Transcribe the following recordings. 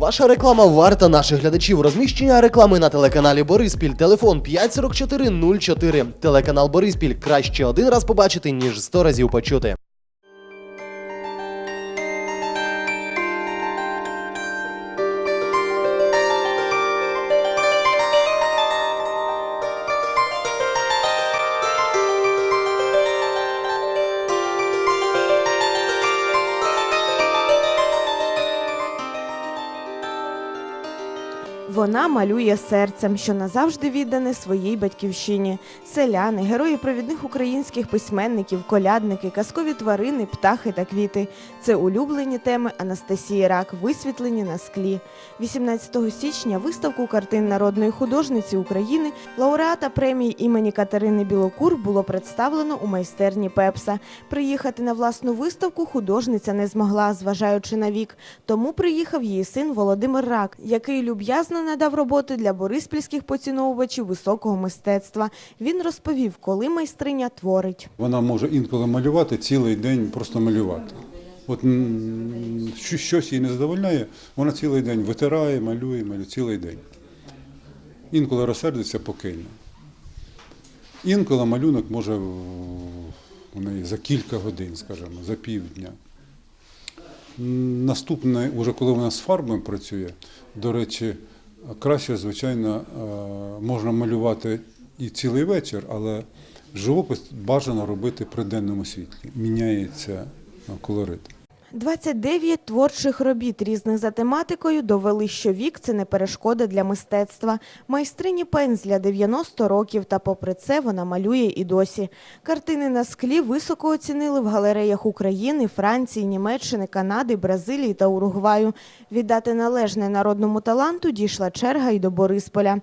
Ваша реклама варта наших глядачів. Розміщення реклами на телеканалі Бориспіль. Телефон 54404. Телеканал Бориспіль краще один раз побачити, ніж сто разів почути. Вона малює серцем, що назавжди віддане своїй батьківщині. Селяни, герої провідних українських письменників, колядники, казкові тварини, птахи та квіти. Це улюблені теми Анастасії Рак, висвітлені на склі. 18 січня виставку картин народної художниці України, лауреата премії імені Катерини Білокур було представлено у майстерні Пепса. Приїхати на власну виставку художниця не змогла, зважаючи на вік. Тому приїхав її син Володимир Рак, який люб'язно надав роботи для бориспільських поціновувачів високого мистецтва. Він розповів, коли майстриня творить. Вона може інколи малювати цілий день, просто малювати. От щось її не задовольняє, вона цілий день витирає, малює, малює цілий день. Інколи розсердиться, покине. Інколи малюнок може у неї за кілька годин, скажімо, за півдня. Наступне, уже коли вона з фарбами працює, до речі, краще, звичайно, е, можна малювати і цілий вечір, але живопис бажано робити при денному світлі. Міняється е, колорит. 29 творчих робіт різних за тематикою довели, що вік це не перешкода для мистецтва. Майстрині пензля 90 років, та попри це вона малює і досі. Картини на склі високо оцінили в галереях України, Франції, Німеччини, Канади, Бразилії та Уругваю. Віддати належне народному таланту дійшла черга й до Борисполя.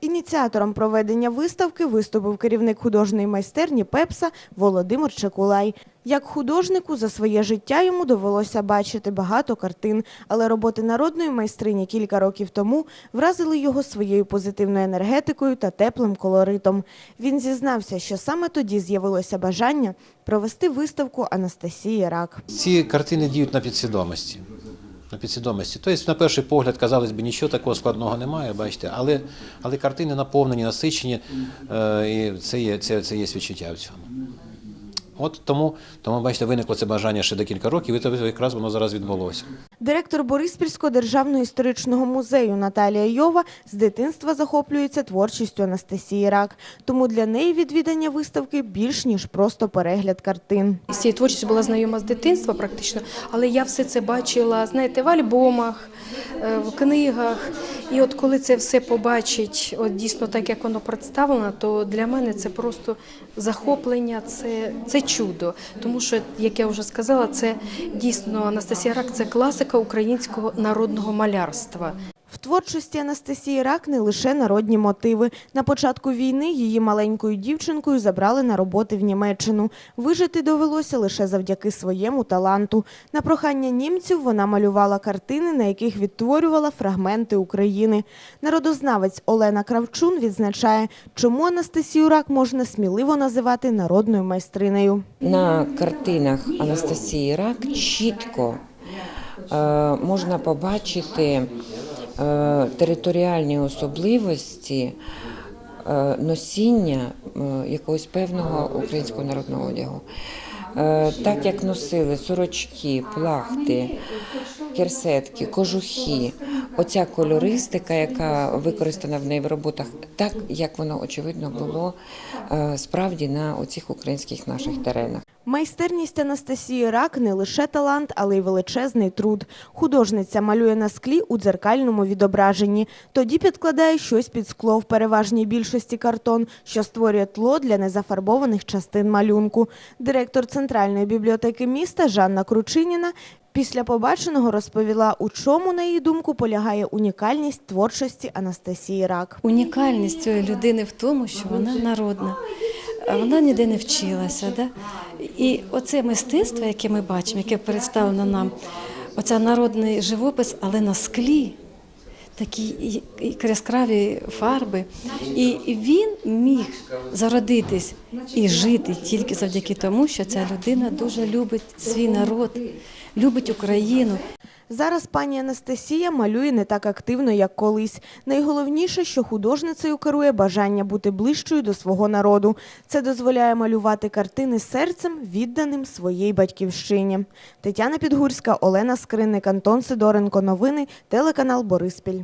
Ініціатором проведення виставки виступив керівник художньої майстерні Пепса Володимир Чекулай. Як художнику за своє життя йому довелося бачити багато картин, але роботи народної майстрині кілька років тому вразили його своєю позитивною енергетикою та теплим колоритом. Він зізнався, що саме тоді з'явилося бажання провести виставку Анастасії Рак. Ці картини діють на підсвідомості. На підсвідомості. Тобто, на перший погляд, казалось би, нічого такого складного немає, бачите, але, але картини наповнені, насичені, е, і це є, це, це є відчуття в цьому. От тому, тому, бачите, виникло це бажання ще декілька років, і то якраз воно зараз відбулося. Директор Бориспільського державного історичного музею Наталія Йова з дитинства захоплюється творчістю Анастасії Рак. Тому для неї відвідання виставки більш ніж просто перегляд картин. З цією творчістю була знайома з дитинства практично, але я все це бачила, знаєте, в альбомах, е, в книгах. І от коли це все побачить, от дійсно так, як воно представлено, то для мене це просто захоплення, це, це чудо. Тому що, як я вже сказала, це дійсно Анастасія Рак це класика українського народного малярства. В творчості Анастасії Рак не лише народні мотиви. На початку війни її маленькою дівчинкою забрали на роботи в Німеччину. Вижити довелося лише завдяки своєму таланту. На прохання німців вона малювала картини, на яких відтворювала фрагменти України. Народознавець Олена Кравчун відзначає, чому Анастасію Рак можна сміливо називати народною майстринею. На картинах Анастасії Рак чітко можна побачити е, територіальні особливості е, носіння е, якогось певного українського народного одягу. Е, Так як носили сорочки, плахти, керсетки, кожухи, оця кольористика, яка використана в неї в роботах, так як воно очевидно було е, справді на оцих українських наших теренах. Майстерність Анастасії Рак не лише талант, але й величезний труд. Художниця малює на склі у дзеркальному відображенні. Тоді підкладає щось під скло в переважній більшості картон, що створює тло для незафарбованих частин малюнку. Директор Центральної бібліотеки міста Жанна Кручиніна після побаченого розповіла, у чому, на її думку, полягає унікальність творчості Анастасії Рак. Унікальність цієї людини в тому, що вона народна, вона ніде не вчилася. Да? І оце мистецтво, яке ми бачимо, яке представлено нам, оця народний живопис, але на склі. Такі яскраві фарби, і він міг зародитись і жити тільки завдяки тому, що ця людина дуже любить свій народ, любить Україну. Зараз пані Анастасія малює не так активно, як колись. Найголовніше, що художницею керує бажання бути ближчою до свого народу. Це дозволяє малювати картини серцем, відданим своїй батьківщині. Тетяна Підгурська, Олена Скринник, Антон Сидоренко. Новини, телеканал Бориспіль.